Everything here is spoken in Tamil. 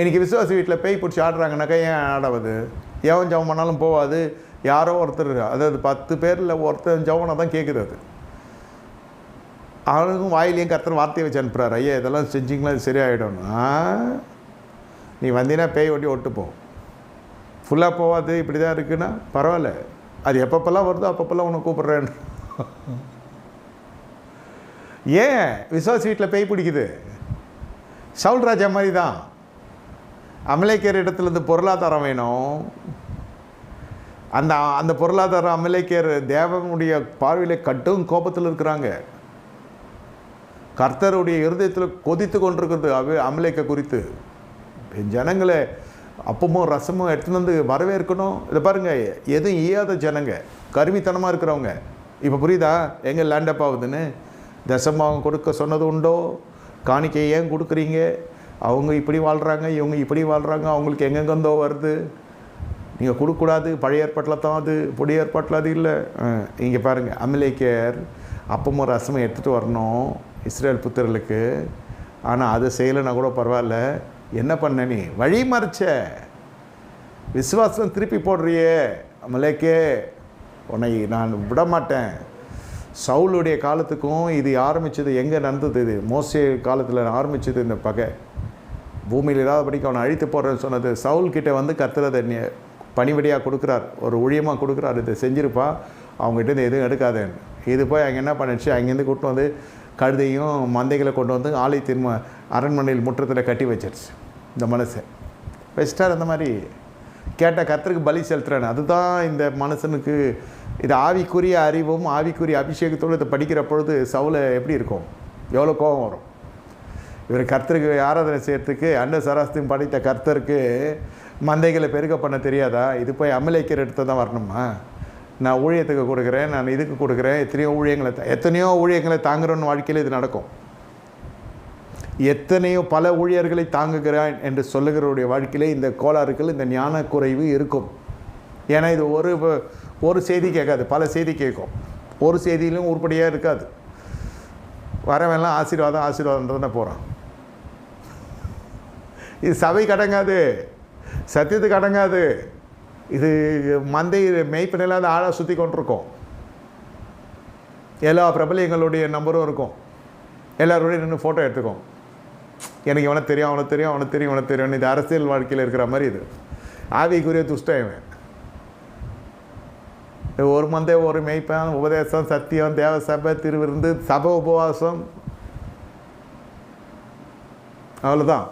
இன்றைக்கி விசுவாசி வீட்டில் பேய் பிடிச்சி ஆடுறாங்கனாக்கா ஏன் ஆடாவது எவன் ஜவம் பண்ணாலும் போகாது யாரோ ஒருத்தர் அதாவது பத்து பேரில் ஒருத்தன் ஜவனை தான் கேட்குது அது. அவனுக்கும் வாயிலையும் கர்த்தர் வார்த்தையை வச்சு அனுப்புகிறார் ஐயா இதெல்லாம் செஞ்சிங்களா? இது சரியாயிடும்னா நீ வந்தீங்கன்னா பேய் ஒட்டி ஒட்டு போ. ஃபுல்லாக போகாது இப்படி தான் இருக்குன்னா பரவாயில்ல. அது எப்பப்பெல்லாம் வருதோ அப்பப்பெல்லாம் உன்னை கூப்பிட்றேன் ஏன்? விசுவாசி வீட்டில் பேய் பிடிக்குது. சவுல் ராஜா மாதிரி தான். அமலேக்கர் இடத்துலேருந்து பொருளாதாரம் வேணும். அந்த அந்த பொருளாதாரம் அமலேக்கர் தேவனுடைய பார்வையில் கட்டும் கோபத்தில் இருக்கிறாங்க. கர்த்தருடைய இருதயத்தில் கொதித்து கொண்டிருக்கிறது அவ அமலேக்க குறித்து. ஜனங்களை அப்பமும் ரசமும் எடுத்துன்னு வந்து வரவேற்கணும். இதை பாருங்கள் எதுவும் ஈயாத ஜனங்க கருமித்தனமாக இருக்கிறவங்க. இப்போ புரியுதா? எங்கே லேண்டப் ஆகுதுன்னு? தசமாக கொடுக்க சொன்னது உண்டோ? காணிக்கை ஏன் கொடுக்குறீங்க? அவங்க இப்படி வாழ்கிறாங்க இவங்க இப்படி வாழ்கிறாங்க அவங்களுக்கு எங்கெங்கேருந்தோ வருது. நீங்கள் கொடுக்கக்கூடாது பழைய ஏற்பாட்டில் தான் அது புதிய ஏற்பாட்டில் அது இல்லை. இங்கே பாருங்கள் அமலேக்கர் அப்பமும் ரசமும் எடுத்துகிட்டு வரணும் இஸ்ரேல் புத்தர்களுக்கு ஆனால் அதை செய்யலைன்னா கூட பரவாயில்ல. என்ன பண்ண நீ? வழி மறைச்ச. விசுவாசம் திருப்பி போடுறியே அமலேக்கே உன்னை நான் விட மாட்டேன் சவுளுடைய காலத்துக்கும் இது ஆரம்பித்தது எங்கே நடந்தது இது? மோசே காலத்தில் ஆரம்பித்தது இந்த பகை. பூமியில் இல்லாதபடிக்கு படிக்க அவனை அழித்து போடுறேன்னு சொன்னது சவுல் கிட்டே வந்து கத்துறதை பணிபடியாக கொடுக்குறார் ஒரு ஊழியமாக கொடுக்குறார் இதை செஞ்சிருப்பா அவங்ககிட்ட இருந்து எதுவும் எடுக்காதேன்னு இது போய் அங்கே என்ன பண்ணிடுச்சு அங்கேருந்து கூட்டு வந்து கழுதையும் மந்தைகளை கொண்டு வந்து ஆலை திரும்ப அரண்மனையில் முற்றத்தில் கட்டி வச்சிருச்சு. இந்த மனசை வச்சிட்டார் அந்த மாதிரி. கேட்ட கத்தருக்கு பலி செலுத்துறேன். அதுதான் இந்த மனுஷனுக்கு இது ஆவிக்குரிய அறிவும் ஆவிக்குரிய அபிஷேகத்தோடு இதை படிக்கிற பொழுது சவுலை எப்படி இருக்கும்? எவ்வளோ கோபம் வரும்? இவர் கர்த்தருக்கு ஆராதனை செய்யறதுக்கு அண்ட சராஸ்தியும் படைத்த கர்த்தருக்கு மந்தைகளை பெருக பண்ண தெரியாதா? இது போய் அமலேக்கர் எடுத்து தான் வரணுமா? நான் ஊழியத்துக்கு கொடுக்குறேன் நான் இதுக்கு கொடுக்குறேன் எத்தனையோ ஊழியங்களை எத்தனையோ ஊழியங்களை தாங்குறோன்னு வாழ்க்கையில் இது நடக்கும். எத்தனையோ பல ஊழியர்களை தாங்குகிறான் என்று சொல்லுகிறவருடைய வாழ்க்கையிலே இந்த கோளாறுகள் இந்த ஞான குறைவு இருக்கும். ஏன்னா இது ஒரு ஒரு செய்தி கேட்காது பல செய்தி கேட்கும். ஒரு செய்தியிலும் உருப்படியாக இருக்காது. வரவெல்லாம் ஆசீர்வாதம் ஆசீர்வாதம் தான் போகிறான் இது சபை கடங்காது சத்தியத்துக்கு அடங்காது இது மந்தை மெய்ப்பினில்லாத ஆளாக சுற்றி கொண்டிருக்கோம். எல்லா பிரபலியங்களுடைய நம்பரும் இருக்கும். எல்லாரோடையும் நின்று ஃபோட்டோ எடுத்துக்கோம். எனக்கு இவனை தெரியும் அவனை தெரியும் அவனை தெரியும் இவனை தெரியும் இது அரசியல் வாழ்க்கையில் இருக்கிற மாதிரி இது. ஆவிக்குரிய துஷ்டம் இவன். ஒரு மந்தே ஒரு மெய்ப்பன் உபதேசம் சத்தியம் தேவ சபை திருவிருந்து சபை உபவாசம். அவ்வளோதான்